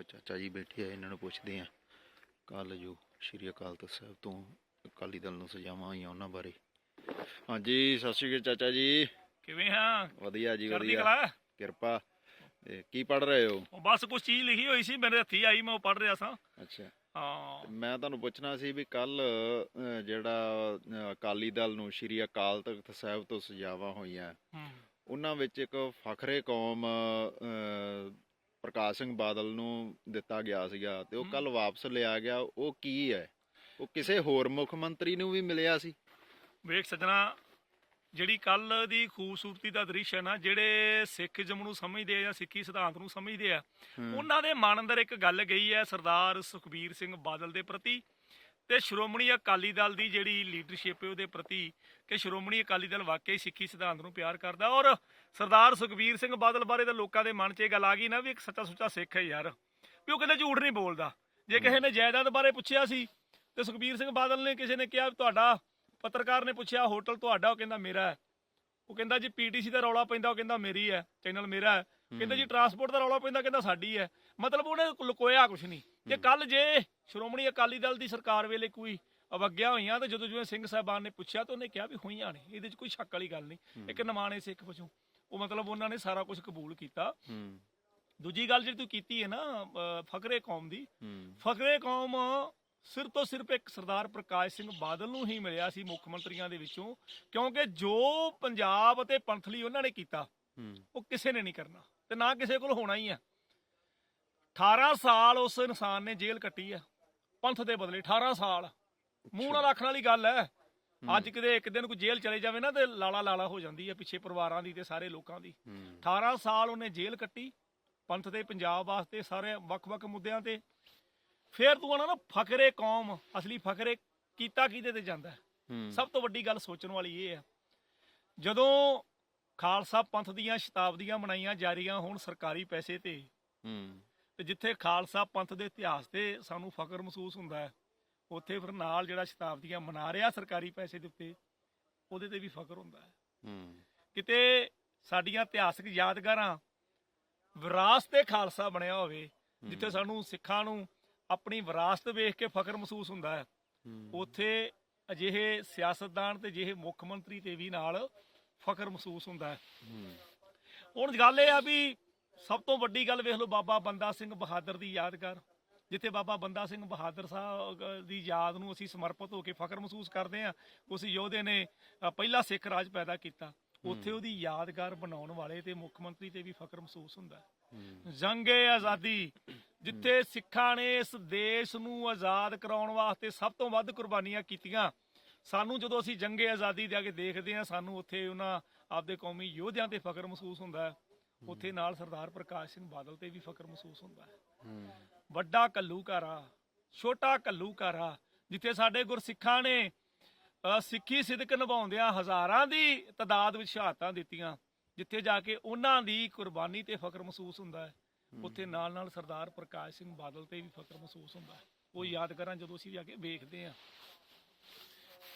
ਉਹ ਚਾਚਾ ਜੀ ਬੈਠੇ ਆ ਇਹਨਾਂ ਨੂੰ ਪੁੱਛਦੇ ਆ। ਕੱਲ ਜੋ ਸ਼੍ਰੀ ਅਕਾਲ ਤਖਤ ਸਾਹਿਬ ਤੋਂ ਅਕਾਲੀ ਦਲ ਨੂੰ ਸਜ਼ਾਵਾਂ ਹੋਈਆਂ ਉਹਨਾਂ ਬਾਰੇ। ਹਾਂਜੀ ਸਤਿ ਸ਼੍ਰੀ ਅਕਾਲ ਚਾਚਾ ਜੀ। ਕਿਵੇਂ ਹਾਂ ਵਧੀਆ ਜੀ ਚੜ੍ਹਦੀ ਵਧੀਆ। ਕਲਾ? ਕਿਰਪਾ। ਕੀ ਪੜ ਰਹੇ ਹੋ? ਉਹ ਬਸ ਕੁਝ ਚੀਜ਼ ਲਿਖੀ ਹੋਈ ਸੀ ਮੇਰੇ ਹੱਥੀ ਆਈ ਮੈਂ ਉਹ ਪੜ ਰਿਹਾ ਸਾਂ। ਅੱਛਾ। ਹਾਂ। ਮੈਂ ਤੁਹਾਨੂੰ ਪੁੱਛਣਾ ਸੀ ਵੀ ਕੱਲ ਜਿਹੜਾ ਅ, ਅਕਾਲੀ ਦਲ ਨੂੰ ਸ਼੍ਰੀ ਅਕਾਲ ਤਖਤ ਸਾਹਿਬ ਤੋਂ ਸਜ਼ਾਵਾਂ ਹੋਈਆਂ ਹੂੰ। ਉਹਨਾਂ ਵਿੱਚ ਇੱਕ ਫਖਰੇ ਕੌਮ ਅ, ਪ੍ਰਕਾਸ਼ ਸਿੰਘ ਬਾਦਲ ਨੂੰ ਦਿੱਤਾ ਗਿਆ ਸੀਗਾ ਤੇ ਉਹ। ਕੱਲ ਵਾਪਸ ਲਿਆ ਗਿਆ ਉਹ ਕੀ ਹੈ? ਉਹ ਕਿਸੇ ਹੋਰ ਮੁੱਖ ਮੰਤਰੀ ਨੂੰ ਵੀ ਮਿਲਿਆ ਸੀ। ਵੇਖ ਸੱਜਣਾ ਜਿਹੜੀ ਕੱਲ ਦੀ ਖੂਬਸੂਰਤੀ ਦਾ ਦ੍ਰਿਸ਼ ਹੈ ਨਾ ਜਿਹੜੇ ਸਿੱਖੀਜ਼ਮ ਨੂੰ ਸਮਝਦੇ ਆ ਜਾਂ ਸਿੱਖੀ ਸਿਧਾਂਤ ਨੂੰ ਸਮਝਦੇ ਆ ਉਹਨਾਂ ਦੇ ਮਨ ਅੰਦਰ ਇੱਕ ਗੱਲ ਗਈ ਹੈ ਸਰਦਾਰ ਸੁਖਬੀਰ ਸਿੰਘ ਬਾਦਲ ਦੇ ਪ੍ਰਤੀ। ਤੇ ਸ਼੍ਰੋਮਣੀ ਅਕਾਲੀ ਦਲ ਦੀ ਜਿਹੜੀ ਲੀਡਰਸ਼ਿਪ ਹੈ ਉਹਦੇ ਪ੍ਰਤੀ ਕਿ ਸ਼੍ਰੋਮਣੀ ਅਕਾਲੀ ਦਲ ਵਾਕਈ ਸਿੱਖੀ ਸਿਧਾਂਤ ਨੂੰ ਪਿਆਰ ਕਰਦਾ ਔਰ ਸਰਦਾਰ ਸੁਖਬੀਰ ਸਿੰਘ ਬਾਦਲ ਬਾਰੇ ਤਾਂ ਲੋਕਾਂ ਦੇ ਮਨ 'ਚ ਇਹ ਗੱਲ ਆ ਗਈ ਨਾ ਵੀ ਇੱਕ ਸੱਚਾ ਸੁੱਚਾ ਸਿੱਖ ਹੈ ਯਾਰ ਵੀ ਉਹ ਕਹਿੰਦੇ ਝੂਠ ਨਹੀਂ ਬੋਲਦਾ। ਜੇ ਕਿਸੇ ਨੇ ਜਾਇਦਾਦ ਬਾਰੇ ਪੁੱਛਿਆ ਸੀ ਤੇ ਸੁਖਬੀਰ ਸਿੰਘ ਬਾਦਲ ਨੇ ਕਿਸੇ ਨੇ ਕਿਹਾ ਤੁਹਾਡਾ ਪੱਤਰਕਾਰ ਨੇ ਪੁੱਛਿਆ ਹੋਟਲ ਤੁਹਾਡਾ ਉਹ ਕਹਿੰਦਾ ਮੇਰਾ ਹੈ। ਉਹ ਕਹਿੰਦਾ ਜੀ ਪੀਟੀਸੀ ਦਾ ਰੌਲਾ ਪੈਂਦਾ ਉਹ ਕਹਿੰਦਾ ਮੇਰੀ ਹੈ ਚੈਨਲ ਮੇਰਾ ਹੈ। ਕਹਿੰਦਾ ਜੀ ਟਰਾਂਸਪੋਰਟ ਦਾ ਰੌਲਾ ਪੈਂਦਾ ਕਹਿੰਦਾ ਸਾਡੀ ਹੈ। ਮਤਲਬ ਉਹਨੇ ਲੁਕੋਇਆ ਕੁਝ ਨਹੀਂ। ਤੇ ਕੱਲ ਜੇ ਸ਼੍ਰੋਮਣੀ ਅਕਾਲੀ ਦਲ ਦੀ ਸਰਕਾਰ ਵੇਲੇ ਕੋਈ ਅਵਗਿਆ ਹੋਈਆਂ ਤੇ ਜਦੋਂ ਜਿਵੇਂ ਸਿੰਘ ਸਾਹਿਬਾਨ ਨੇ ਪੁੱਛਿਆ ਤਾਂ ਉਹਨੇ ਕਿਹਾ ਵੀ ਹੋਈਆਂ ਨੇ ਇਹਦੇ 'ਚ ਕੋਈ ਸ਼ੱਕ ਵਾਲੀ ਗੱਲ ਨਹੀਂ। ਇੱਕ ਨਮਾਣੇ ਸਿੱਖ ਵਜੋਂ। ਉਹ ਮਤਲਬ ਉਹਨਾਂ ਨੇ ਸਾਰਾ ਕੁਝ ਕਬੂਲ ਕੀਤਾ। ਦੂਜੀ ਗੱਲ ਜਿਹੜੀ ਤੂੰ ਕੀਤੀ ਹੈ ਨਾ ਫਕਰੇ ਕੌਮ ਦੀ। ਫਕਰੇ ਕੌਮ ਸਿਰ ਤੋਂ ਸਿਰਫ ਇੱਕ ਸਰਦਾਰ ਪ੍ਰਕਾਸ਼ ਸਿੰਘ ਬਾਦਲ ਨੂੰ ਹੀ ਮਿਲਿਆ ਸੀ ਮੁੱਖ ਮੰਤਰੀਆਂ ਦੇ ਵਿੱਚੋਂ ਕਿਉਂਕਿ ਜੋ ਪੰਜਾਬ ਅਤੇ ਪੰਥ ਲਈ ਉਹਨਾਂ ਨੇ ਕੀਤਾ ਉਹ ਕਿਸੇ ਨੇ ਨਹੀਂ ਕਰਨਾ ਤੇ ਨਾ ਕਿਸੇ ਕੋਲ ਹੋਣਾ ਹੀ ਆ। 18 ਸਾਲ ਉਸ ਇਨਸਾਨ ਨੇ ਜੇਲ੍ਹ ਕੱਟੀ ਆ ਪੰਥ ਦੇ ਬਦਲੇ 18 ਸਾਲ। ਮੂੰਹ ਨਾਲ ਆਖਣ ਵਾਲੀ ਗੱਲ ਹੈ। ਅੱਜ ਕਿਤੇ ਇੱਕ ਦਿਨ ਕੋਈ ਜੇਲ੍ਹ ਚਲੇ ਜਾਵੇ ਨਾ ਤੇ ਲਾਲਾ ਲਾਲਾ ਹੋ ਜਾਂਦੀ ਹੈ ਪਿੱਛੇ ਪਰਿਵਾਰਾਂ ਦੀ ਤੇ ਸਾਰੇ ਲੋਕਾਂ ਦੀ। ਹਮ, 18 ਸਾਲ ਉਹਨੇ ਜੇਲ੍ਹ ਕੱਟੀ ਪੰਥ ਤੇ ਪੰਜਾਬ ਵਾਸਤੇ ਸਾਰੇ ਵੱਖ-ਵੱਖ ਮੁੱਦਿਆਂ ਤੇ। ਫੇਰ ਤੂੰ ਆਣਾ ਨਾ ਫਕਰੇ ਕੌਮ ਅਸਲੀ ਫਕਰੇ ਕੀਤਾ ਕਿਹਦੇ ਤੇ ਜਾਂਦਾ ਸਭ ਤੋਂ ਵੱਡੀ ਗੱਲ ਸੋਚਣ ਵਾਲੀ ਇਹ ਹੈ। ਜਦੋਂ ਖਾਲਸਾ ਪੰਥ ਦੀਆਂ ਸ਼ਤਾਬਦੀਆਂ ਮਨਾਈਆਂ ਜਾ ਰਹੀਆਂ ਹੋਣ ਸਰਕਾਰੀ ਪੈਸੇ ਤੇ ਤੇ ਜਿੱਥੇ ਖਾਲਸਾ ਪੰਥ ਦੇ ਇਤਿਹਾਸ ਤੇ ਸਾਨੂੰ ਫਖਰ ਮਹਿਸੂਸ ਹੁੰਦਾ ਹੈ ਉੱਥੇ ਫਿਰ ਨਾਲ ਜਿਹੜਾ ਸ਼ਤਾਬਦੀਆਂ ਮਨਾ ਰਿਹਾ ਸਰਕਾਰੀ ਪੈਸੇ ਦੇ ਉੱਤੇ ਉਹਦੇ ਤੇ ਵੀ ਫਖਰ ਹੁੰਦਾ ਹੈ। ਕਿਤੇ ਸਾਡੀਆਂ ਇਤਿਹਾਸਕ ਯਾਦਗਾਰਾਂ ਵਿਰਾਸਤ ਤੇ ਖਾਲਸਾ ਬਣਿਆ ਹੋਵੇ ਜਿੱਥੇ ਸਾਨੂੰ ਸਿੱਖਾਂ ਨੂੰ ਆਪਣੀ ਵਿਰਾਸਤ ਵੇਖ ਕੇ ਫਖਰ ਮਹਿਸੂਸ ਹੁੰਦਾ ਹੈ ਉੱਥੇ ਅਜਿਹੇ ਸਿਆਸਤਦਾਨ ਤੇ ਅਜਿਹੇ ਮੁੱਖ ਮੰਤਰੀ ਤੇ ਵੀ ਨਾਲ ਫਖਰ ਮਹਿਸੂਸ ਹੁੰਦਾ ਹੈ। ਹੁਣ ਗੱਲ ਇਹ ਆ ਵੀ ਸਭ ਤੋਂ ਵੱਡੀ ਗੱਲ ਵੇਖ ਲਓ ਬਾਬਾ ਬੰਦਾ ਸਿੰਘ ਬਹਾਦਰ ਦੀ ਯਾਦਗਾਰ ਜਿੱਥੇ ਬਾਬਾ ਬੰਦਾ ਸਿੰਘ ਬਹਾਦਰ ਸਾਹਿਬ ਦੀ ਯਾਦ ਨੂੰ ਅਸੀਂ ਸਮਰਪਿਤ ਹੋ ਕੇ ਫਖਰ ਮਹਿਸੂਸ ਕਰਦੇ ਆ ਉਸ ਯੋਧੇ ਨੇ ਪਹਿਲਾ ਸਿੱਖ ਰਾਜ ਪੈਦਾ ਕੀਤਾ। ਉੱਥੇ ਉਹਦੀ ਯਾਦਗਾਰ ਬਣਾਉਣ ਵਾਲੇ ਤੇ ਮੁੱਖ ਮੰਤਰੀ ਤੇ ਵੀ ਫਖਰ ਮਹਿਸੂਸ ਹੁੰਦਾ ਹੈ। ਜੰਗੇ ਆਜ਼ਾਦੀ ਜਿੱਥੇ ਸਿੱਖਾਂ ਨੇ ਇਸ ਦੇਸ਼ ਨੂੰ ਆਜ਼ਾਦ ਕਰਾਉਣ ਵਾਸਤੇ ਸਭ ਤੋਂ ਵੱਧ ਕੁਰਬਾਨੀਆਂ ਕੀਤੀਆਂ। ਸਾਨੂੰ ਜਦੋਂ ਅਸੀਂ ਜੰਗੇ ਆਜ਼ਾਦੀ ਦੇ ਅੱਗੇ ਦੇਖਦੇ ਹਾਂ ਸਾਨੂੰ ਉੱਥੇ ਉਹਨਾਂ ਆਪਦੇ ਕੌਮੀ ਯੋਧਿਆਂ ਤੇ ਫਖਰ ਮਹਿਸੂਸ ਹੁੰਦਾ ਹੈ। ਉੱਥੇ ਨਾਲ ਸਰਦਾਰ ਪ੍ਰਕਾਸ਼ ਸਿੰਘ ਬਾਦਲ ਤੇ ਵੀ ਫਖਰ ਮਹਿਸੂਸ ਹੁੰਦਾ ਹੈ। ਵੱਡਾ ਕੱਲੂਕਾਰਾ ਛੋਟਾ ਕੱਲੂਕਾਰਾ ਜਿੱਥੇ ਸਾਡੇ ਗੁਰਸਿੱਖਾਂ ਨੇ ਸਿੱਖੀ ਸਿਦਕ ਨਿਭਾਉਂਦਿਆਂ ਹਜ਼ਾਰਾਂ ਦੀ ਤਾਦਾਦ ਵਿੱਚ ਸ਼ਹਾਦਤਾਂ ਦਿੱਤੀਆਂ ਜਿੱਥੇ ਜਾ ਕੇ ਉਹਨਾਂ ਦੀ ਕੁਰਬਾਨੀ ਤੇ ਫਖਰ ਮਹਿਸੂਸ ਹੁੰਦਾ ਹੈ। ਉੱਥੇ ਨਾਲ ਨਾਲ ਸਰਦਾਰ ਪ੍ਰਕਾਸ਼ ਸਿੰਘ ਬਾਦਲ ਤੇ ਵੀ ਫਖਰ ਮਹਿਸੂਸ ਹੁੰਦਾ ਹੈ। ਉਹ ਯਾਦ ਕਰਾਂ ਜਦੋਂ ਅਸੀਂ ਜਾ ਕੇ ਵੇਖਦੇ ਹਾਂ।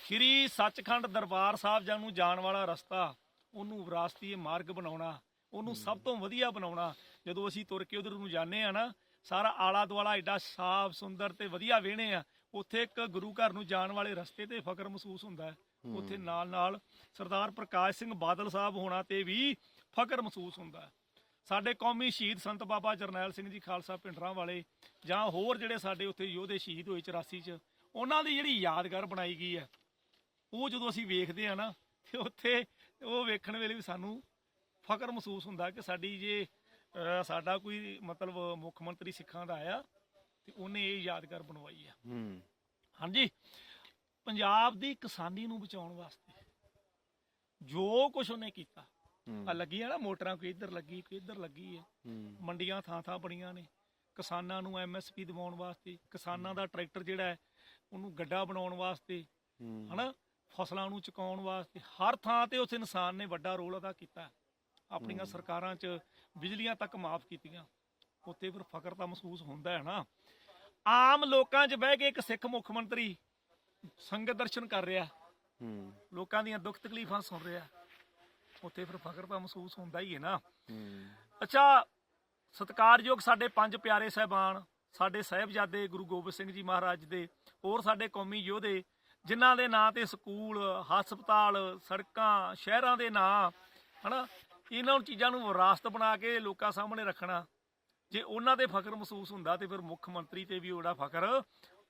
ਸ਼੍ਰੀ ਸੱਚਖੰਡ ਦਰਬਾਰ ਸਾਹਿਬ ਜਾਣ ਨੂੰ ਜਾਣ ਵਾਲਾ ਰਸਤਾ ਉਹਨੂੰ ਵਿਰਾਸਤੀ ਮਾਰਗ ਬਣਾਉਣਾ ਉਹਨੂੰ ਸਭ ਤੋਂ ਵਧੀਆ ਬਣਾਉਣਾ। ਜਦੋਂ ਅਸੀਂ ਤੁਰ ਕੇ ਉਧਰ ਨੂੰ ਜਾਂਦੇ ਆ ਨਾ ਸਾਰਾ ਆਲਾ ਦੁਆਲਾ ਐਡਾ ਸਾਫ਼ ਸੁੰਦਰ ਤੇ ਵਧੀਆ ਵੇਹਣੇ ਆ। ਉੱਥੇ ਇੱਕ ਗੁਰੂ ਘਰ ਨੂੰ ਜਾਣ ਵਾਲੇ ਰਸਤੇ ਤੇ ਫਖਰ ਮਹਿਸੂਸ ਹੁੰਦਾ ਹੈ। ਉੱਥੇ ਨਾਲ ਨਾਲ ਸਰਦਾਰ ਪ੍ਰਕਾਸ਼ ਸਿੰਘ ਬਾਦਲ ਸਾਹਿਬ ਹੋਣਾ ਤੇ ਵੀ ਫਖਰ ਮਹਿਸੂਸ ਹੁੰਦਾ ਹੈ। ਸਾਡੇ ਕੌਮੀ ਸ਼ਹੀਦ ਸੰਤ ਬਾਬਾ ਜਰਨੈਲ ਸਿੰਘ ਜੀ ਖਾਲਸਾ ਪਿੰਡਰਾਂ ਵਾਲੇ ਜਾਂ ਹੋਰ ਜਿਹੜੇ ਸਾਡੇ ਉੱਥੇ ਯੋਧੇ ਸ਼ਹੀਦ ਹੋਏ 84 ਚ ਉਹਨਾਂ ਦੀ ਜਿਹੜੀ ਯਾਦਗਾਰ ਬਣਾਈ ਗਈ ਹੈ ਉਹ ਜਦੋਂ ਅਸੀਂ ਵੇਖਦੇ ਆ ਨਾ ਤੇ ਉੱਥੇ ਉਹ ਵੇਖਣ ਵੇਲੇ ਵੀ ਸਾਨੂੰ ਫਖਰ ਮਹਿਸੂਸ ਹੁੰਦਾ ਕਿ ਸਾਡੀ ਜੇ ਸਾਡਾ ਕੋਈ ਮਤਲਬ ਮੁੱਖ ਮੰਤਰੀ ਸਿੱਖਾਂ ਦਾ ਆਇਆ ਤੇ ਉਹਨੇ ਇਹ ਯਾਦਗਾਰ ਬਣਵਾਈ ਆ। ਹਮ, ਹਾਂਜੀ? ਪੰਜਾਬ ਦੀ ਕਿਸਾਨੀ ਨੂੰ ਬਚਾਉਣ ਵਾਸਤੇ ਜੋ ਕੁਝ ਉਹਨੇ ਕੀਤਾ ਆ ਲੱਗੀ ਆ ਨਾ ਮੋਟਰਾਂ ਕੋਈ ਇੱਧਰ ਲੱਗੀ ਕੋਈ ਇੱਧਰ ਲੱਗੀ ਹੈ। ਮੰਡੀਆਂ ਥਾਂ ਥਾਂ ਬਣੀਆਂ ਨੇ। ਕਿਸਾਨਾਂ ਨੂੰ ਐਮਐਸਪੀ ਦਿਵਾਉਣ ਵਾਸਤੇ ਕਿਸਾਨਾਂ ਦਾ ਟਰੈਕਟਰ ਜਿਹੜਾ ਹੈ ਉਹਨੂੰ ਗੱਡਾ ਬਣਾਉਣ ਵਾਸਤੇ ਹਨਾ? ਫਸਲਾਂ ਨੂੰ ਚੁਕਾਉਣ ਵਾਸਤੇ ਹਰ ਥਾਂ ਤੇ ਉਸ ਇਨਸਾਨ ਨੇ ਵੱਡਾ ਰੋਲ ਅਦਾ ਕੀਤਾ। ਆਪਣੀਆਂ ਸਰਕਾਰਾਂ 'ਚ ਬਿਜਲੀਆਂ ਤੱਕ ਮਾਫ ਕੀਤੀਆਂ। ਉੱਥੇ ਫਿਰ ਫਖਰ ਤਾਂ ਮਹਿਸੂਸ ਹੁੰਦਾ ਹੈ ਨਾ। ਆਮ ਲੋਕਾਂ 'ਚ ਬਹਿ ਕੇ ਇੱਕ ਸਿੱਖ ਮੁੱਖ ਮੰਤਰੀ ਸੰਗਤ ਦਰਸ਼ਨ ਕਰ ਰਿਹਾ। ਲੋਕਾਂ ਦੀਆਂ ਦੁੱਖ ਤਕਲੀਫਾਂ ਸੁਣ ਰਿਹਾ। ਉੱਥੇ ਫਿਰ ਫਖਰ ਤਾਂ ਮਹਿਸੂਸ ਹੁੰਦਾ ਹੀ ਹੈ ਨਾ। ਅੱਛਾ ਸਤਿਕਾਰਯੋਗ ਸਾਡੇ ਪੰਜ ਪਿਆਰੇ ਸਹਿਬਾਨ ਸਾਡੇ ਸਾਹਿਬਜ਼ਾਦੇ ਗੁਰੂ ਗੋਬਿੰਦ ਸਿੰਘ ਜੀ ਮਹਾਰਾਜ ਦੇ ਹੋਰ ਸਾਡੇ ਕੌਮੀ ਯੋਧੇ ਜਿਨ੍ਹਾਂ ਦੇ ਨਾਂ ਤੇ ਸਕੂਲ ਹਸਪਤਾਲ ਸੜਕਾਂ ਸ਼ਹਿਰਾਂ ਦੇ ਨਾਂ ਹਨਾ ਇਹਨਾਂ ਚੀਜ਼ਾਂ ਨੂੰ ਵਿਰਾਸਤ ਬਣਾ ਕੇ ਲੋਕਾਂ ਸਾਹਮਣੇ ਰੱਖਣਾ ਜੇ ਉਹਨਾਂ ਤੇ ਫਖਰ ਮਹਿਸੂਸ ਹੁੰਦਾ ਤੇ ਫਿਰ ਮੁੱਖ ਮੰਤਰੀ ਤੇ ਵੀ ਉਹਦਾ ਫਖਰ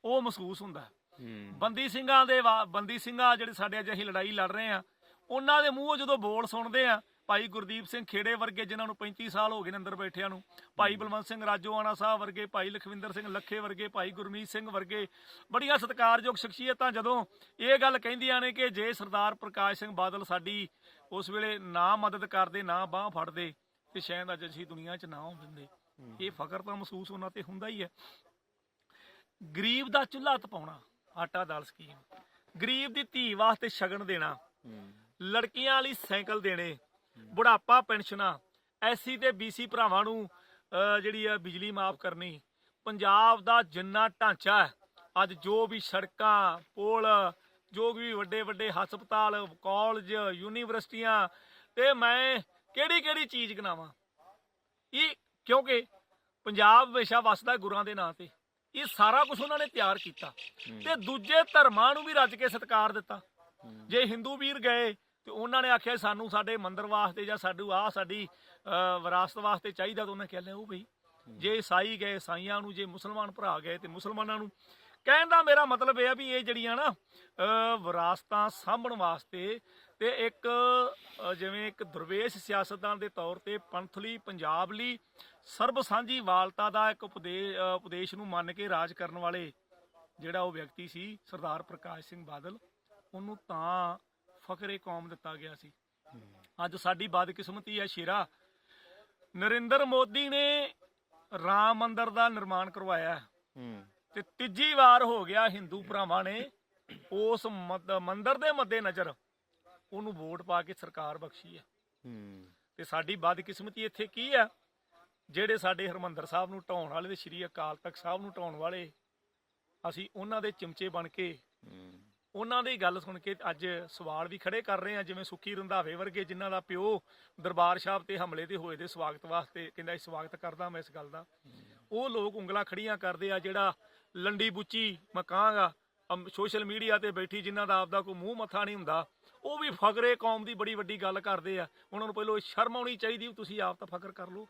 ਉਹ ਮਹਿਸੂਸ ਹੁੰਦਾ। ਬੰਦੀ ਸਿੰਘਾਂ ਦੇ ਬੰਦੀ ਸਿੰਘਾਂ ਜਿਹੜੇ ਸਾਡੇ ਅੱਜ ਅਸੀਂ ਲੜਾਈ ਲੜ ਰਹੇ ਆ ਉਹਨਾਂ ਦੇ ਮੂੰਹੋਂ ਜਦੋਂ ਬੋਲ ਸੁਣਦੇ ਆ ਭਾਈ ਗੁਰਦੀਪ ਸਿੰਘ ਖੇੜੇ ਵਰਗੇ ਜਿਨ੍ਹਾਂ ਨੂੰ 35 ਸਾਲ ਹੋ ਗਏ ਨੇ ਅੰਦਰ ਬੈਠਿਆਂ ਨੂੰ ਭਾਈ ਬਲਵੰਤ ਸਿੰਘ ਰਾਜੋਆਣਾ ਸਾਹਿਬ ਵਰਗੇ ਭਾਈ ਲਖਵਿੰਦਰ ਸਿੰਘ ਲੱਖੇ ਵਰਗੇ ਭਾਈ ਗੁਰਮੀਤ ਸਿੰਘ ਵਰਗੇ ਬੜੀਆਂ ਸਤਿਕਾਰਯੋਗ ਸ਼ਖਸੀਅਤਾਂ ਜਦੋਂ ਇਹ ਗੱਲ ਕਹਿੰਦੀਆਂ ਨੇ ਕਿ ਜੇ ਸਰਦਾਰ ਪ੍ਰਕਾਸ਼ ਸਿੰਘ ਬਾਦਲ ਸਾਡੀ ਉਸ ਵੇਲੇ ਨਾ ਮਦਦ ਕਰਦੇ ਨਾ ਬਾਹ ਫੜਦੇ ਤੇ ਸ਼ਾਇਦ ਅੱਜ ਅਸੀਂ ਦੁਨੀਆ 'ਚ ਨਾ ਹੁੰਦੇ ਇਹ ਫਖਰ ਤਾਂ ਮਹਿਸੂਸ ਉਹਨਾਂ ਤੇ ਹੁੰਦਾ ਹੀ ਹੈ। ਗਰੀਬ ਦਾ ਚੁੱਲ੍ਹਾ ਤਪਾਉਣਾ ਆਟਾ ਦਾਲ ਸਕੀਮ। ਗਰੀਬ ਦੀ ਧੀ ਵਾਸਤੇ ਸ਼ਗਨ ਦੇਣਾ ਲੜਕੀਆਂ ਲਈ ਸਾਈਕਲ ਦੇਣੇ ਬੁਢਾਪਾ ਪੈਨਸ਼ਨਾਂ ਐਸਸੀ ਤੇ ਬੀਸੀ ਭਰਾਵਾਂ ਨੂੰ ਜਿਹੜੀ ਆ ਬਿਜਲੀ ਮਾਫ ਕਰਨੀ ਪੰਜਾਬ ਦਾ ਜਿੰਨਾ ਢਾਂਚਾ ਹੈ ਅੱਜ ਜੋ ਵੀ ਸੜਕਾਂ ਪੁਲ ਜੋ ਵੀ ਵੱਡੇ ਵੱਡੇ ਹਸਪਤਾਲ ਕਾਲਜ ਯੂਨੀਵਰਸਿਟੀਆਂ ਤੇ ਮੈਂ ਕਿਹੜੀ ਕਿਹੜੀ ਚੀਜ਼ ਗਿਣਾਵਾਂ? ਇਹ ਕਿਉਂਕਿ ਪੰਜਾਬ ਹਮੇਸ਼ਾ ਵਸਦਾ ਗੁਰਾਂ ਦੇ ਨਾਂ ਤੇ। ਇਹ ਸਾਰਾ ਕੁਝ ਉਹਨਾਂ ਨੇ ਤਿਆਰ ਕੀਤਾ। ਤੇ ਦੂਜੇ ਧਰਮਾਂ ਨੂੰ ਵੀ ਰੱਜ ਕੇ ਸਤਿਕਾਰ ਦਿੱਤਾ। ਜੇ ਹਿੰਦੂ ਵੀਰ ਗਏ ਤੇ ਉਹਨਾਂ ਨੇ ਆਖਿਆ ਸਾਨੂੰ ਸਾਡੇ ਮੰਦਰ ਵਾਸਤੇ ਜਾਂ ਸਾਡੂ ਆ ਸਾਡੀ ਵਿਰਾਸਤ ਵਾਸਤੇ ਚਾਹੀਦਾ ਤਾਂ ਉਹਨੇ ਕਿਹਾ ਉਹ ਬਈ ਜੇ ਈਸਾਈ ਗਏ, ਈਸਾਈਆਂ ਨੂੰ, ਜੇ ਮੁਸਲਮਾਨ ਭਰਾ ਗਏ ਤੇ ਮੁਸਲਮਾਨਾਂ ਨੂੰ। ਕਹਿਣ ਦਾ ਮੇਰਾ ਮਤਲਬ ਇਹ ਆ ਵੀ ਇਹ ਜਿਹੜੀਆਂ ਨਾ ਵਿਰਾਸਤਾਂ ਸਾਂਭਣ ਵਾਸਤੇ ਤੇ ਇੱਕ ਜਿਵੇਂ ਇੱਕ ਦਰਵੇਸ਼ ਸਿਆਸਤਦਾਨ ਦੇ ਤੌਰ ਤੇ ਪੰਥ ਲਈ ਪੰਜਾਬ ਲਈ ਸਰਬ ਸਾਂਝੀ ਵਾਲਤਾ ਦਾ ਇੱਕ ਉਪਦੇਸ਼ ਉਪਦੇਸ਼ ਨੂੰ ਮੰਨ ਕੇ ਰਾਜ ਕਰਨ ਵਾਲੇ ਜਿਹੜਾ ਉਹ ਵਿਅਕਤੀ ਸੀ ਸਰਦਾਰ ਪ੍ਰਕਾਸ਼ ਸਿੰਘ ਬਾਦਲ, ਉਹਨੂੰ ਤਾਂ ਫਖਰੇ ਕੌਮ ਦਿੱਤਾ ਗਿਆ ਸੀ। ਅੱਜ ਸਾਡੀ ਬਦਕਿਸਮਤੀ ਹੈ ਸ਼ੇਰਾ। ਨਰਿੰਦਰ ਮੋਦੀ ਨੇ ਰਾਮ ਮੰਦਿਰ ਦਾ ਨਿਰਮਾਣ ਕਰਵਾਇਆ ਹੈ। ਹੂੰ। ਤੇ ਤੀਜੀ ਵਾਰ ਹੋ ਗਿਆ ਹਿੰਦੂ ਭਰਾਵਾਂ ਨੇ ਉਸ ਮਦ- ਮੰਦਿਰ ਦੇ ਮੱਦੇ ਨਜ਼ਰ ਉਹਨੂੰ ਵੋਟ ਪਾ ਕੇ ਸਰਕਾਰ ਬਖਸ਼ੀ ਹੈ। ਹੂੰ। ਤੇ ਸਾਡੀ ਬਦਕਿਸਮਤੀ ਇੱਥੇ ਕੀ ਆ ਜਿਹੜੇ ਸਾਡੇ ਹਰਮੰਦਰ ਸਾਹਿਬ ਨੂੰ ਢਾਉਣ ਵਾਲੇ ਤੇ ਸ੍ਰੀ ਅਕਾਲ ਤਖਤ ਸਾਹਿਬ ਨੂੰ ਢਾਉਣ ਵਾਲੇ ਅਸੀਂ ਉਹਨਾਂ ਦੇ ਚਮਚੇ ਬਣ ਕੇ ਹੂੰ। ਉਹਨਾਂ ਦੀ ਗੱਲ ਸੁਣ ਕੇ ਅੱਜ ਸਵਾਲ ਵੀ ਖੜੇ ਕਰ ਰਹੇ ਆ ਜਿਵੇਂ ਸੁੱਖੀ ਰੰਧਾਵੇ ਵਰਗੇ ਜਿਨ੍ਹਾਂ ਦਾ ਪਿਓ ਦਰਬਾਰ ਸਾਹਿਬ ਤੇ ਹਮਲੇ ਤੇ ਹੋਏ ਦੇ ਸਵਾਗਤ ਵਾਸਤੇ ਕਹਿੰਦਾ ਸਵਾਗਤ ਕਰਦਾ ਮੈਂ ਇਸ ਗੱਲ ਦਾ। ਉਹ ਲੋਕ ਉਂਗਲਾਂ ਖੜੀਆਂ ਕਰਦੇ ਆ ਜਿਹੜਾ ਲੰਡੀ ਬੁੱਚੀ ਮੈਂ ਕਹਾਂਗਾ ਸੋਸ਼ਲ ਮੀਡੀਆ ਤੇ ਬੈਠੀ ਜਿਨ੍ਹਾਂ ਦਾ ਆਪਦਾ ਕੋਈ ਮੂੰਹ ਮੱਥਾ ਨਹੀਂ ਹੁੰਦਾ ਉਹ ਵੀ ਫਕਰੇ ਕੌਮ ਦੀ ਬੜੀ ਵੱਡੀ ਗੱਲ ਕਰਦੇ ਆ। ਉਹਨਾਂ ਨੂੰ ਪਹਿਲਾਂ ਸ਼ਰਮ ਆਉਣੀ ਚਾਹੀਦੀ ਤੁਸੀਂ ਆਪ ਤਾਂ ਫਕਰ ਕਰ ਲਓ।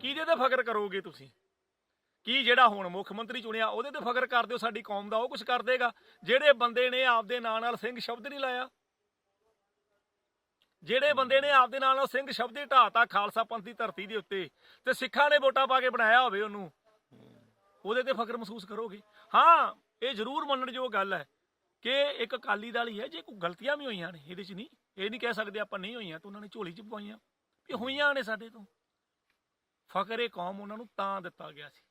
ਕਿਹਦੇ ਤੇ ਫਕਰ ਕਰੋਗੇ ਤੁਸੀਂ? ਕੀ ਜਿਹੜਾ ਹੁਣ ਮੁੱਖ ਮੰਤਰੀ ਚੁਣਿਆ, ਉਹਦੇ ਤੇ ਫਖਰ ਕਰਦੇ ਹੋ ਸਾਡੀ ਕੌਮ ਦਾ ਉਹ ਕੁਝ ਕਰ ਦੇਗਾ। ਜਿਹੜੇ ਬੰਦੇ ਨੇ ਆਪਦੇ ਨਾਂ ਨਾਲ ਸਿੰਘ ਸ਼ਬਦ ਨਹੀਂ ਲਾਇਆ, ਜਿਹੜੇ ਬੰਦੇ ਨੇ ਆਪਦੇ ਨਾਲ ਸਿੰਘ ਸ਼ਬਦ ਹੀ ਢਾਤਾ ਖਾਲਸਾ ਪੰਥ ਦੀ ਧਰਤੀ ਦੇ ਉੱਤੇ, ਤੇ ਸਿੱਖਾਂ ਨੇ ਵੋਟਾਂ ਪਾ ਕੇ ਬਣਾਇਆ ਹੋਵੇ ਉਹਨੂੰ, ਉਹਦੇ ਤੇ ਫਖਰ ਮਹਿਸੂਸ ਕਰੋਗੇ। ਹਾਂ, ਇਹ ਜ਼ਰੂਰ ਮੰਨਣਯੋਗ ਗੱਲ ਹੈ ਕਿ ਇੱਕ ਅਕਾਲੀ ਦਲ ਹੀ ਹੈ, ਜੇ ਕੋਈ ਗਲਤੀਆਂ ਵੀ ਹੋਈਆਂ ਨੇ, ਇਹਦੇ 'ਚ ਨਹੀਂ, ਇਹ ਨਹੀਂ ਕਹਿ ਸਕਦੇ ਆਪਾਂ ਨਹੀਂ ਹੋਈਆਂ, ਤਾਂ ਉਹਨਾਂ ਨੇ ਝੋਲੀ 'ਚ ਪਵਾਈਆਂ, ਵੀ ਹੋਈਆਂ ਨੇ ਸਾਡੇ ਤੋਂ। ਫਕਰ ਇਹ ਕੌਮ ਉਹਨਾਂ ਨੂੰ ਤਾਂ ਦਿੱਤਾ ਗਿਆ ਸੀ।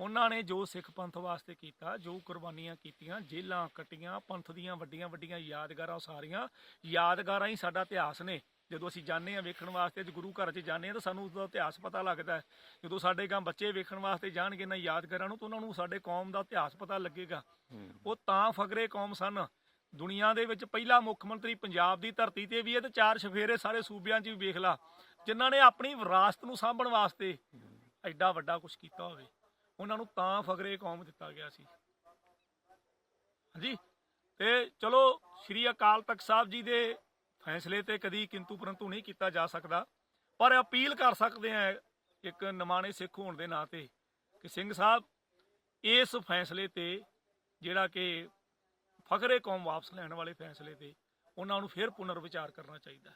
ਉਹਨਾਂ ਨੇ ਜੋ ਸਿੱਖ ਪੰਥ ਵਾਸਤੇ ਕੀਤਾ ਜੋ ਕੁਰਬਾਨੀਆਂ ਕੀਤੀਆਂ ਜੇਲਾਂ ਕੱਟੀਆਂ ਪੰਥ ਦੀਆਂ ਵੱਡੀਆਂ ਵੱਡੀਆਂ ਯਾਦਗਾਰਾਂ ਸਾਰੀਆਂ ਯਾਦਗਾਰਾਂ ਹੀ ਸਾਡਾ ਇਤਿਹਾਸ ਨੇ। ਜਦੋਂ ਅਸੀਂ ਜਾਂਦੇ ਆ ਵੇਖਣ ਵਾਸਤੇ ਤੇ ਗੁਰੂ ਘਰ 'ਚ ਜਾਂਦੇ ਆ ਤਾਂ ਸਾਨੂੰ ਉਸ ਦਾ ਇਤਿਹਾਸ ਪਤਾ ਲੱਗਦਾ ਹੈ। ਜਦੋਂ ਸਾਡੇ ਗਾਂ ਬੱਚੇ ਵੇਖਣ ਵਾਸਤੇ ਜਾਣਗੇ ਨਾ ਯਾਦਗਾਰਾਂ ਨੂੰ ਤਾਂ ਉਹਨਾਂ ਨੂੰ ਸਾਡੇ ਕੌਮ ਦਾ ਇਤਿਹਾਸ ਪਤਾ ਲੱਗੇਗਾ। ਉਹ ਤਾਂ ਫਕਰੇ ਕੌਮ ਸਨ। ਦੁਨੀਆ ਦੇ ਵਿੱਚ ਪਹਿਲਾ ਮੁੱਖ ਮੰਤਰੀ ਪੰਜਾਬ ਦੀ ਧਰਤੀ ਤੇ ਵੀ ਹੈ ਤੇ ਚਾਰ ਸ਼ਫੇਰੇ ਸਾਰੇ ਸੂਬਿਆਂ 'ਚ ਵੀ ਵੇਖ ਲਾ। ਜਿਨ੍ਹਾਂ ਨੇ ਆਪਣੀ ਵਿਰਾਸਤ ਨੂੰ ਸਾਂਭਣ ਵਾਸਤੇ ਐਡਾ ਵੱਡਾ ਕੁਝ ਕੀਤਾ ਹੋਵੇ। ਉਹਨਾਂ ਨੂੰ ਤਾਂ ਫਕਰੇ ਕੌਮ ਦਿੱਤਾ ਗਿਆ ਸੀ। ਹਾਂਜੀ? ਤੇ ਚਲੋ ਸ੍ਰੀ ਅਕਾਲ ਤਖਤ ਸਾਹਿਬ ਜੀ ਦੇ ਫੈਸਲੇ ਤੇ ਕਦੀ ਕਿੰਤੂ ਪਰੰਤੂ ਨਹੀਂ ਕੀਤਾ ਜਾ ਸਕਦਾ। ਪਰ ਅਪੀਲ ਕਰ ਸਕਦੇ ਆ ਇੱਕ ਨਿਮਾਣੇ ਸਿੱਖ ਹੋਣ ਦੇ ਨਾਂ ਤੇ ਕਿ ਸਿੰਘ ਸਾਹਿਬ ਇਸ ਫੈਸਲੇ ਤੇ ਜਿਹੜਾ ਕਿ ਫਖਰੇ ਕੌਮ ਵਾਪਸ ਲੈਣ ਵਾਲੇ ਫੈਸਲੇ ਤੇ ਉਹਨਾਂ ਨੂੰ ਫਿਰ ਪੁਨਰ ਵਿਚਾਰ ਕਰਨਾ ਚਾਹੀਦਾ।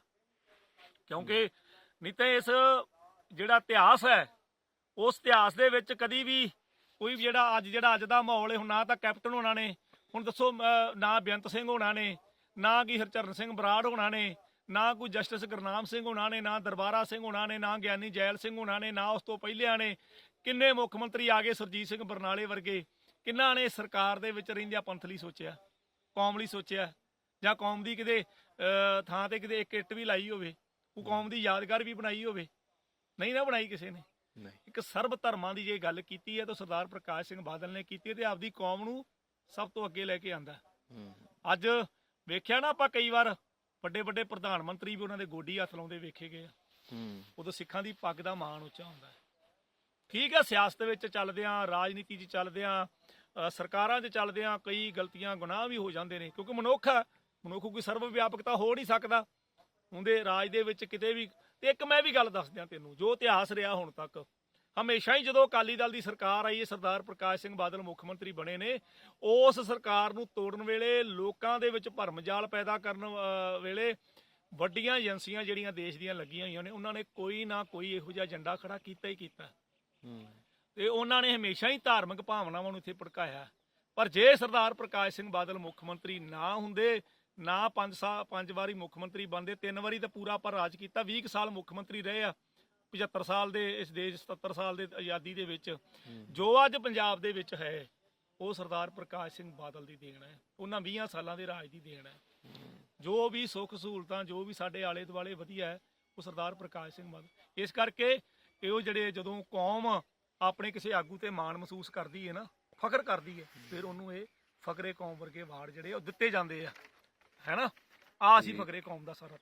ਕਿਉਂਕਿ ਨਹੀਂ ਤਾਂ ਇਸ ਜਿਹੜਾ ਇਤਿਹਾਸ ਹੈ ਉਸ ਇਤਿਹਾਸ ਦੇ ਵਿੱਚ ਕਦੀ ਵੀ ਕੋਈ ਵੀ ਜਿਹੜਾ ਅੱਜ ਜਿਹੜਾ ਅੱਜ ਦਾ ਮਾਹੌਲ ਹੈ, ਹੁਣ ਨਾ ਤਾਂ ਕੈਪਟਨ ਹੋਣਾ ਨੇ, ਹੁਣ ਦੱਸੋ ਨਾ ਬੇਅੰਤ ਸਿੰਘ ਹੋਣਾ ਨੇ, ਨਾ ਕੀ ਹਰਚਰਨ ਸਿੰਘ ਬਰਾੜ ਹੋਣਾ ਨੇ, ਨਾ ਕੋਈ ਜਸਟਿਸ ਗੁਰਨਾਮ ਸਿੰਘ ਹੋਣਾ ਨੇ, ਨਾ ਦਰਬਾਰਾ ਸਿੰਘ ਹੋਣਾ ਨੇ, ਨਾ ਗਿਆਨੀ ਜੈਲ ਸਿੰਘ ਹੋਣਾ ਨੇ, ਨਾ ਉਸ ਤੋਂ ਪਹਿਲਿਆਂ ਨੇ, ਕਿੰਨੇ ਮੁੱਖ ਮੰਤਰੀ ਆ ਗਏ ਸਰਜੀਤ ਸਿੰਘ ਬਰਨਾਲੇ ਵਰਗੇ, ਕਿੰਨਾਂ ਨੇ ਸਰਕਾਰ ਦੇ ਵਿੱਚ ਰਹਿੰਦਿਆਂ ਪੰਥ ਲਈ ਸੋਚਿਆ, ਕੌਮ ਲਈ ਸੋਚਿਆ, ਜਾਂ ਕੌਮ ਦੀ ਕਿਤੇ ਥਾਂ ਤੇ ਕਿਤੇ ਇੱਕ ਇੱਟ ਵੀ ਲਾਈ ਹੋਵੇ ਉਹ ਕੌਮ ਦੀ ਯਾਦਗਾਰ ਵੀ ਬਣਾਈ ਹੋਵੇ, ਨਹੀਂ ਨਾ ਬਣਾਈ ਕਿਸੇ ਨੇ। ਇੱਕ ਸਰਬ ਧਰਮਾਂ ਦੀ ਜੇ ਗੱਲ ਕੀਤੀ ਹੈ ਤਾਂ ਸਰਦਾਰ ਪ੍ਰਕਾਸ਼ ਸਿੰਘ ਬਾਦਲ ਨੇ ਕੀਤੀ ਹੈ ਤੇ ਆਪਦੀ ਕੌਮ ਨੂੰ ਸਭ ਤੋਂ ਅੱਗੇ ਲੈ ਕੇ ਆਂਦਾ ਅੱਜ ਵੇਖਿਆ ਨਾ ਆਪਾਂ ਕਈ ਵਾਰ ਵੱਡੇ ਵੱਡੇ ਪ੍ਰਧਾਨ ਮੰਤਰੀ ਵੀ ਉਹਨਾਂ ਦੇ ਗੋਡੀ ਹੱਥ ਲਾਉਂਦੇ ਵੇਖੇ ਗਏ ਹੂੰ। ਉਦੋਂ ਸਿੱਖਾਂ ਦੀ ਪੱਗ ਦਾ ਮਾਣ ਉੱਚਾ ਹੁੰਦਾ ਹੈ। ਠੀਕ ਹੈ ਸਿਆਸਤ ਵਿੱਚ ਚੱਲਦੇ ਆ ਰਾਜਨੀਤੀ 'ਚ ਚੱਲਦੇ ਆ ਸਰਕਾਰਾਂ 'ਚ ਚੱਲਦੇ ਆ ਕਈ ਗਲਤੀਆਂ ਗੁਨਾਹ ਵੀ ਹੋ ਜਾਂਦੇ ਨੇ। ਕਿਉਂਕਿ ਮਨੁੱਖ ਮਨੁੱਖ ਕੋਈ ਸਰਵ ਵਿਆਪਕਤਾ ਹੋ ਨਹੀਂ ਸਕਦਾ। ਉਹਦੇ ਰਾਜ ਦੇ ਵਿੱਚ ਕਿਤੇ ਵੀ ਤੇ ਇੱਕ ਮੈਂ ਵੀ ਗੱਲ ਦੱਸ ਦਿਆਂ ਤੈਨੂੰ ਜੋ ਇਤਿਹਾਸ ਰਿਹਾ ਹੁਣ ਤੱਕ। ਹਮੇਸ਼ਾ ਹੀ ਜਦੋਂ ਅਕਾਲੀ ਦਲ ਦੀ ਸਰਕਾਰ ਆਈ ਹੈ ਸਰਦਾਰ ਪ੍ਰਕਾਸ਼ ਸਿੰਘ ਬਾਦਲ ਮੁੱਖ ਮੰਤਰੀ ਬਣੇ ਨੇ ਉਸ ਸਰਕਾਰ ਨੂੰ ਤੋੜਨ ਵੇਲੇ ਲੋਕਾਂ ਦੇ ਵਿੱਚ ਭਰਮਜਾਲ ਪੈਦਾ ਕਰਨ ਵੇਲੇ ਵੱਡੀਆਂ ਏਜੰਸੀਆਂ ਜਿਹੜੀਆਂ ਦੇਸ਼ ਦੀਆਂ ਲੱਗੀਆਂ ਹੋਈਆਂ ਨੇ ਉਹਨਾਂ ਨੇ ਕੋਈ ਨਾ ਕੋਈ ਇਹੋ ਜਿਹਾ ਏਜੰਡਾ ਖੜਾ ਕੀਤਾ ਹੀ ਕੀਤਾ। ਤੇ ਉਹਨਾਂ ਨੇ ਹਮੇਸ਼ਾ ਹੀ ਧਾਰਮਿਕ ਭਾਵਨਾਵਾਂ ਨੂੰ ਇੱਥੇ ਭੜਕਾਇਆ। ਪਰ ਜੇ ਸਰਦਾਰ ਪ੍ਰਕਾਸ਼ ਸਿੰਘ ਬਾਦਲ ਮੁੱਖ ਮੰਤਰੀ ਨਾ ਹੁੰਦੇ ਨਾ ਪੰਜ ਸਾਲ ਪੰਜ ਵਾਰੀ ਮੁੱਖ ਮੰਤਰੀ ਬਣਦੇ, ਤਿੰਨ ਵਾਰੀ ਤਾਂ ਪੂਰਾ ਪਰ ਰਾਜ ਕੀਤਾ 20 ਕੁ ਸਾਲ ਮੁੱਖ ਮੰਤਰੀ ਰਹੇ ਆ 75 ਸਾਲ ਦੇ ਇਸ ਦੇਸ਼ 77 ਸਾਲ ਦੇ ਆਜ਼ਾਦੀ ਦੇ ਵਿੱਚ। ਜੋ ਅੱਜ ਪੰਜਾਬ ਦੇ ਵਿੱਚ ਹੈ, ਉਹ ਸਰਦਾਰ ਪ੍ਰਕਾਸ਼ ਸਿੰਘ ਬਾਦਲ ਦੀ ਦੇਣ ਹੈ, ਉਹਨਾਂ 20 ਸਾਲਾਂ ਦੇ ਰਾਜ ਦੀ ਦੇਣ ਹੈ। ਜੋ ਵੀ ਸੁੱਖ ਸਹੂਲਤਾਂ, ਜੋ ਵੀ ਸਾਡੇ ਆਲੇ ਦੁਆਲੇ ਵਧੀਆ ਹੈ, ਉਹ ਸਰਦਾਰ ਪ੍ਰਕਾਸ਼ ਸਿੰਘ ਬਾਦਲ। ਇਸ ਕਰਕੇ ਇਹ ਉਹ ਜਿਹੜੇ ਜਦੋਂ ਕੌਮ ਆਪਣੇ ਕਿਸੇ ਆਗੂ ਤੇ ਮਾਣ ਮਹਿਸੂਸ ਕਰਦੀ ਹੈ ਨਾ, ਫਖਰ ਕਰਦੀ ਹੈ, ਫਿਰ ਉਹਨੂੰ ਇਹ ਫਕਰੇ ਕੌਮ ਵਰਗੇ ਵਾਰਡ ਜਿਹੜੇ ਉਹ ਦਿੱਤੇ ਜਾਂਦੇ ਆ। ਹੈਨਾ ਆ ਅਸੀਂ ਫਕਰੇ ਕੌਮ ਦਾ ਸਾਰਾ।